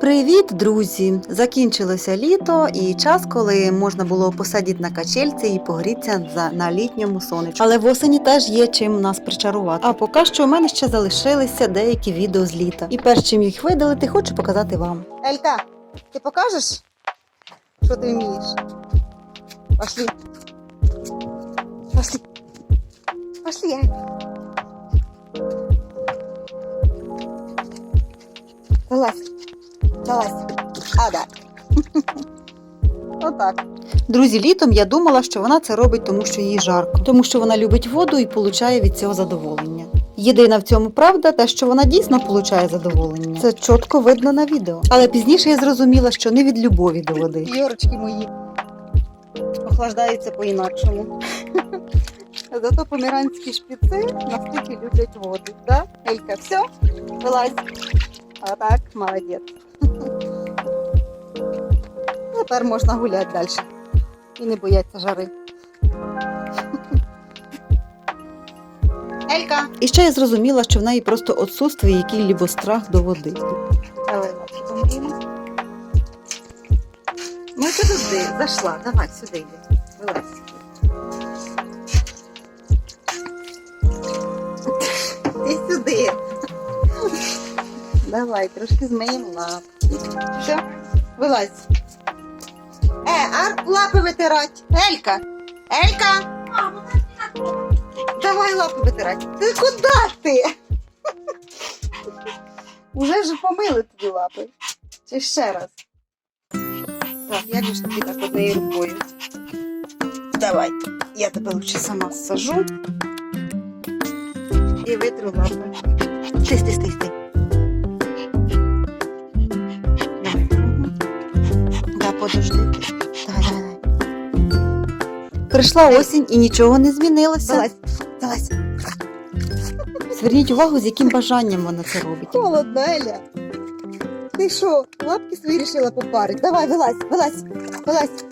Привіт, друзі! Закінчилося літо і час, коли можна було посадити на качельці і погрітися на літньому сонечку. Але в осені теж є чим нас причарувати. А поки що у мене ще залишилися деякі відео з літа. І перш чим їх видалити, хочу показати вам. Елька, ти покажеш, що ти вмієш? Пошли. Пошли. Пошли, Елька. Залазь. Залазь. А, да. Отак. Друзі, літом я думала, що вона це робить, тому що їй жарко, тому що вона любить воду і получає від цього задоволення. Єдина в цьому правда, те, що вона дійсно получає задоволення. Це чітко видно на відео. Але пізніше я зрозуміла, що не від любові до води. Йорочки мої. Охлаждаються по-інакшому. Зато поміранські шпіци настільки люблять воду. Да? Елька, все? Вилазь. А так, молодець. Тепер можна гуляти далі. І не бояться жари. Елька! І ще я зрозуміла, що в неї просто отсутствує який-либо страх до води. Помиємо. Ну туди, зайшла. Давай сюди йди. Вилазь. Давай, трошки змиємо лапки. Все, вилазь. Е, а лапи витирать. Елька! Елька! Давай лапи витирать. Ти куди ти? Уже ж помили тобі лапи. Чи ще раз? Так, же ж тобі так однією рукою? Давай, я тебе лучше сама сажу і витру лапи. Стій, стій, стій, Подожди. Давай, давай, давай. Прийшла осінь і нічого не змінилося. Залазь, залазь. Зверніть увагу, з яким бажанням вона це робить. Холодно, Еля. Ти що, лапки свої рішила попарити? Давай, вилазь, вилазь, вилазь.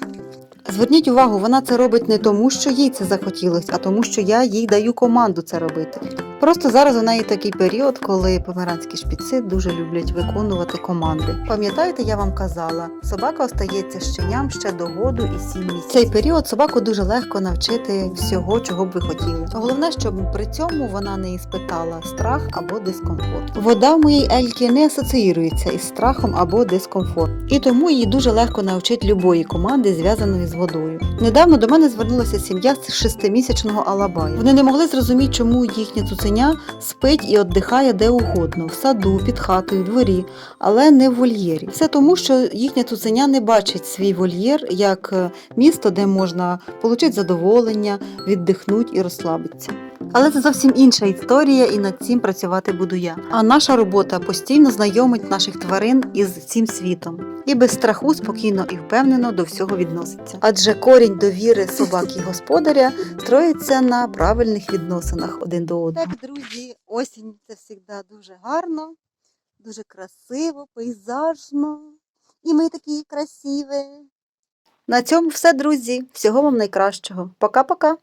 Зверніть увагу, вона це робить не тому, що їй це захотілося, а тому, що я їй даю команду це робити. Просто зараз у неї такий період, коли померанські шпіци дуже люблять виконувати команди. Пам'ятаєте, я вам казала, собака остається щеням ще до году і сім місяців. Цей період собаку дуже легко навчити всього, чого б ви хотіли. Головне, щоб при цьому вона не іспитала страх або дискомфорт. Вода в моїй ельки не асоціюється із страхом або дискомфортом, і тому її дуже легко навчити любої команди, зв'язаної з водою. Недавно до мене звернулася сім'я з шестимісячного Алабаю. Вони не могли зрозуміти, чому їхнє цуценя спить і віддихає де угодно, в саду, під хатою, дворі, але не в вольєрі. Все тому, що їхнє цуценя не бачить свій вольєр як е, місто, де можна отримати задоволення, віддихнути і розслабитися. Але це зовсім інша історія, і над цим працювати буду я. А наша робота постійно знайомить наших тварин із цим світом і без страху спокійно і впевнено до всього відноситься. Адже корінь довіри собак і господаря строїться на правильних відносинах один до одного. Так, друзі, осінь це завжди дуже гарно, дуже красиво, пейзажно. І ми такі красиві. На цьому все, друзі. Всього вам найкращого. Пока-пока.